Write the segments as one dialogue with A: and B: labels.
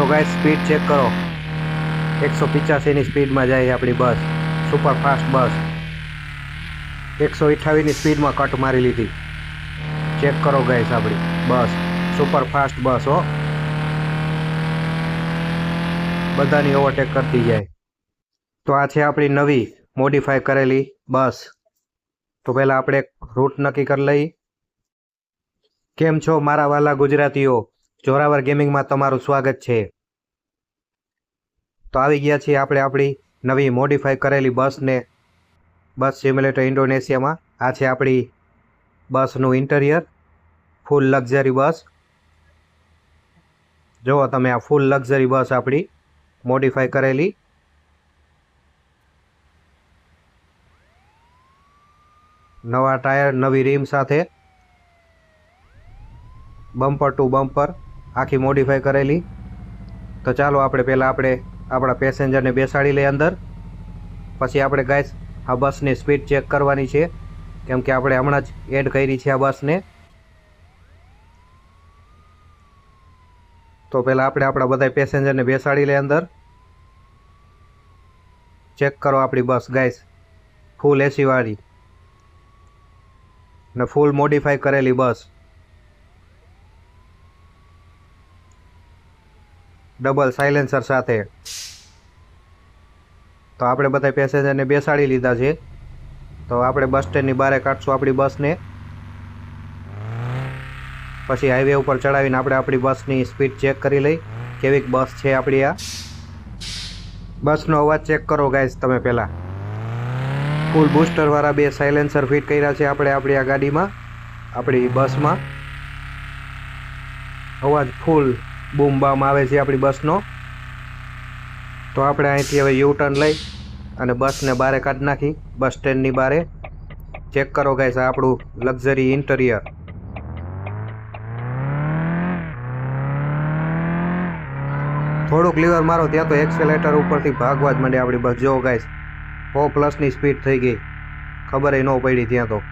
A: તો ગાય speed check કરો. એકસો પિચ્યાસીની સ્પીડમાં જાય આપણી બસ. સુપર ફાસ્ટ બસ. એકસો અઠ્ઠાવીસની સ્પીડમાં કટ મારી લીધી. ચેક કરો ગાઈસ આપણી બસ. સુપર ફાસ્ટ બસ, હો. બધાની ઓવરટેક કરતી જાય. તો આ છે આપણી નવી મોડિફાય કરેલી બસ. તો પહેલાં આપણે રૂટ નક્કી કરી લઈ કેમ છો મારા વાલા ગુજરાતીઓ? જોરાવર ગેમિંગમાં તમારું સ્વાગત છે. તો આવી ગયા છીએ આપણે આપણી નવી મોડિફાઈ કરેલી બસને, બસ સિમ્યુલેટર ઇન્ડોનેશિયામાં. આ છે આપણી બસનું ઇન્ટિરિયર ફૂલ લક્ઝરી બસ. જુઓ તમે આ ફૂલ લક્ઝરી બસ આપણી મોડિફાઈ કરેલી. નવા ટાયર, નવી રીમ સાથે. Bumper to bumper. આખી મોડિફાઈ કરેલી. તો ચાલો આપણે પહેલાં આપણે આપણા પેસેન્જરને બેસાડી લઈએ અંદર. પછી આપણે ગાઈસ આ બસની સ્પીડ ચેક કરવાની છે. કેમ કે આપણે હમણાં જ એડ કરી છે આ બસને તો પહેલાં આપણે આપણા બધા પેસેન્જરને બેસાડી લઈએ અંદર. ચેક કરો આપણી બસ ગાઈસ ફૂલ એસીવાળી ને ફૂલ મોડિફાઈ કરેલી બસ ડબલ સાયલેન્સર સાથે. તો આપણે બધા પેસેન્જરને બેસાડી લીધા છે. તો આપણે બસ સ્ટેન્ડની બહાર કાઢશું આપણી બસને પછી હાઈવે ઉપર ચડાવીને આપણે આપણી બસની સ્પીડ ચેક કરી લઈ. કેવીક બસ છે આપણી આ. બસનો અવાજ ચેક કરો ગાઈઝ તમે પહેલાં. ફૂલ બૂસ્ટરવાળા બે સાયલેન્સર ફિટ કર્યા છે આપણે આપણી આ ગાડીમાં. આપણી બસમાં અવાજ ફૂલ બૂમ બામ આવે છે આપણી બસનો. તો આપણે અહીંથી હવે યુ ટર્ન લઈ અને બસને બારે કાઢી નાખી, બસ સ્ટેન્ડની બારે. ચેક કરો ગાઈસ, આ આપણું લક્ઝરી ઇન્ટિરિયર. થોડુંક લીવર મારો, ત્યાં તો એક્સેલેટર ઉપરથી ભાગવા જ માંડે આપણી બસ. જો ગાઈસ, સો પ્લસની સ્પીડ થઈ ગઈ. ખબર ન પડી ત્યાં તો.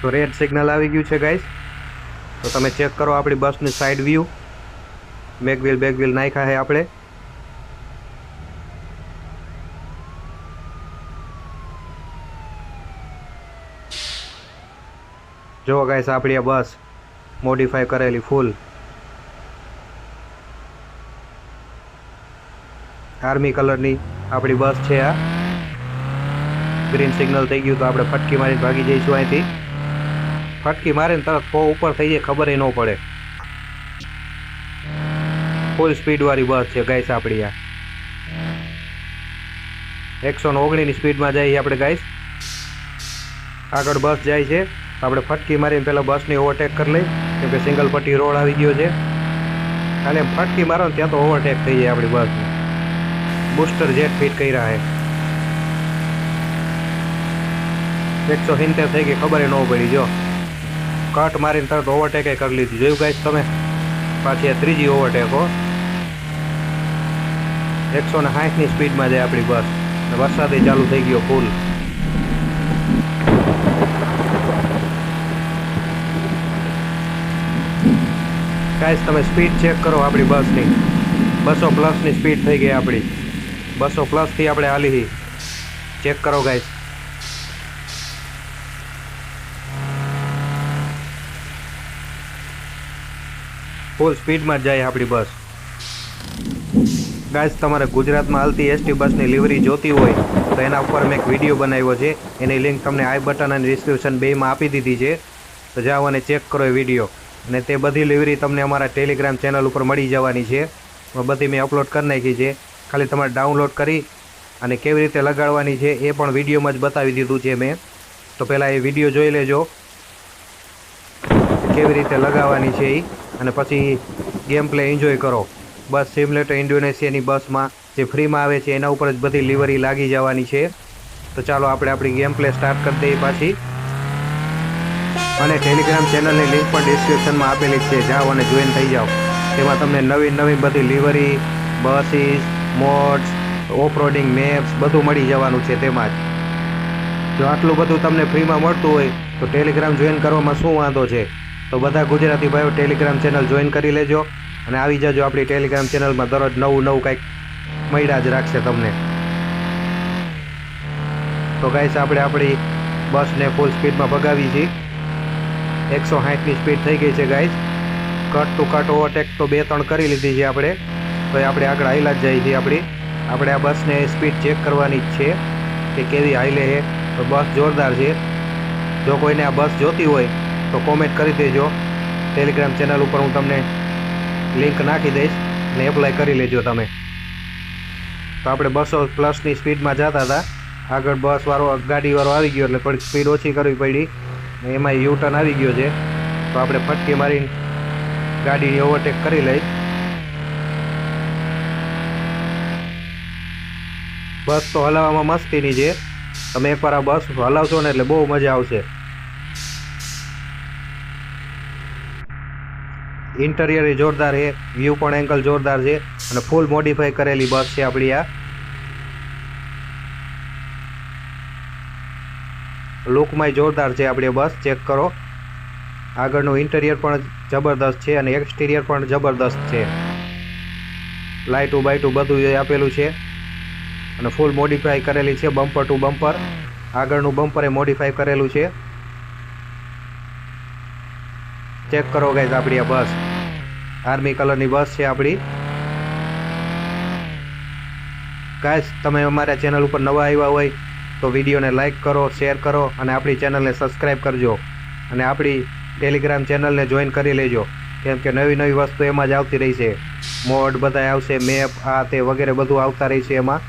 A: તો રેડ સિગ્નલ આવી ગયું છે ગાઈસ તો તમે ચેક કરો આપણી બસની સાઈડ વ્યૂ બેકવ્હીલ બેકવ્હીલ નાખ્યા છે આપણે. જો ગાઈસ આપણી આ બસ મોડિફાઈ કરેલી ફૂલ આર્મી કલરની આપણી બસ છે આ. ગ્રીન સિગ્નલ થઈ ગયું, તો આપણે ફટકી મારીને ભાગી જઈશું અહીંથી. ફટકી મારીને તરત પો ઉપર થઈ જાય, ખબર ન પડે. ફૂલ સ્પીડવાળી બસ છે ગાઈસ આપણી આ. એકસો ને ઓગણીની સ્પીડમાં જઈએ આપણે ગાઈસ. આગળ બસ જાય છે. આપણે ફટકી મારીને પહેલાં બસની ઓવરટેક કરી લઈ. કેમ કે સિંગલ પટ્ટી રોડ આવી ગયો છે. ખાલી ફટકી મારો ત્યાં તો ઓવરટેક થઈ જાય આપણી બસ બુસ્ટર જેટ ફિટ કર્યા છે એકસો સિત્તેર થઈ ગઈ, ખબર ન પડી, જો. કટ મારીને તરત ઓવરટેકે કરી લીધી. જોયું ગાઈશ તમે? પાછી આ ત્રીજી ઓવરટેક હો. એકસો ને સાઠની સ્પીડમાં જાય આપણી બસ. વરસાદે ચાલુ થઈ ગયો ફૂલ ગાઈશ તમે સ્પીડ ચેક કરો આપણી બસની. બસો પ્લસની સ્પીડ થઈ ગઈ આપણી. બસો પ્લસથી આપણે હાલી. ચેક કરો ગાઈસ ફૂલ સ્પીડમાં જ જાય આપણી બસ. ગાઈસ તમારે ગુજરાતમાં હાલતી એસટી બસની લિવરી જોતી હોય, તો એના ઉપર મેં એક વીડિયો બનાવ્યો છે. એની લિંક તમને આઈ બટન અને ડિસ્ક્રિપ્શન બેમાં આપી દીધી છે. તો જાઓ અને ચેક કરો એ વીડિયો અને તે બધી લિવરી તમને અમારા ટેલિગ્રામ ચેનલ ઉપર મળી જવાની છે. બધી મેં અપલોડ કરી નાખી છે. ખાલી તમારે ડાઉનલોડ કરી અને કેવી રીતે લગાડવાની છે એ પણ વિડીયોમાં જ બતાવી દીધું છે મેં. તો પહેલાં એ વીડિયો જોઈ લેજો. કેવી રીતે લગાવવાની છે એ અને પછી ગેમ પ્લે એન્જોય કરો. બસ સિમલેટર ઇન્ડોનેશિયાની બસમાં જે ફ્રીમાં આવે છે, એના ઉપર જ બધી લિવરી લાગી જવાની છે. તો ચાલો આપણે આપણી ગેમ પ્લે સ્ટાર્ટ કરી દઈએ પાછી. અને ટેલિગ્રામ ચેનલની લિંક પણ ડિસ્ક્રિપ્શનમાં આપેલી છે, જાઓ અને જોઈન થઈ જાઓ. તેમાં તમને નવી નવી બધી livery, buses, mods, offroading, maps બધું મળી જવાનું છે તેમાં જ. જો આટલું બધું તમને ફ્રીમાં મળતું હોય, તો ટેલિગ્રામ જોઈન કરવામાં શું વાંધો છે? તો બધા ગુજરાતી ભાઈઓ ટેલિગ્રામ ચેનલ જોઈન કરી લેજો અને આવી જાજો આપણી ટેલિગ્રામ ચેનલમાં દરરોજ નવું નવું કંઈક મળ્યા જ રાખશે તમને. તો ગાઈસ આપણે આપણી બસને ફૂલ સ્પીડમાં ભગાવી છીએ એકસો સાઠની સ્પીડ થઈ ગઈ છે guys cut to cut overtake તો બે ત્રણ કરી લીધી છે આપણે. તો એ આપણે આગળ હાઈલા જ જઈએ છીએ આપણી. આપણે આ બસને સ્પીડ ચેક કરવાની જ છે કે કેવી હાઈલે છે. તો બસ જોરદાર છે. જો કોઈને આ બસ જોતી હોય તો કોમેન્ટ કરી દેજો. ટેલિગ્રામ ચેનલ ઉપર હું તમને લિંક નાખી દઈશ અને એપ્લાય કરી લેજો તમે. તો આપણે બસો પ્લસની સ્પીડમાં જતા હતા. આગળ બસવાળો ગાડીવાળો આવી ગયો એટલે થોડીક સ્પીડ ઓછી કરવી પડી. ને એમાં યુ ટર્ન આવી ગયો છે. તો આપણે ફટકી મારીને ગાડી ઓવરટેક કરી લઈ. બસ તો હલાવવામાં મસ્તીની છે. તમે એકવાર આ બસ હલાવશો ને એટલે બહુ મજા આવશે. ઇન્ટિરિયર એ જોરદાર છે વ્યૂ પણ એંગલ જોરદાર છે અને ફૂલ મોડિફાઈ કરેલી બસ છે આપણી આ. લુકમાં જોરદાર છે આપણી બસ ચેક કરો. આગળનું ઇન્ટિરિયર પણ જબરદસ્ત છે અને એક્સટિરિયર પણ જબરદસ્ત છે. લાઇટું બાઇટું બધું આપેલું છે. અને ફૂલ મોડિફાઈ કરેલી છે બમ્પર ટુ બમ્પર આગળનું બમ્પર એ મોડિફાઈ કરેલું છે. ચેક કરો ગાઈઝ આપણી આ બસ. આર્મી કલરની બસ છે આપણી. ગાઈઝ તમે અમારા ચેનલ ઉપર નવા આવ્યા હોય, તો વિડીયોને લાઇક કરો શેર કરો, અને આપણી ચેનલને સબસ્ક્રાઈબ કરજો. અને આપણી ટેલિગ્રામ ચેનલને જોઈન કરી લેજો. કેમ કે નવી નવી વસ્તુ એમાં જ આવતી રહી છે. મોડ બધા આવશે મેપ આ તે વગેરે બધું આવતા રહી છે એમાં.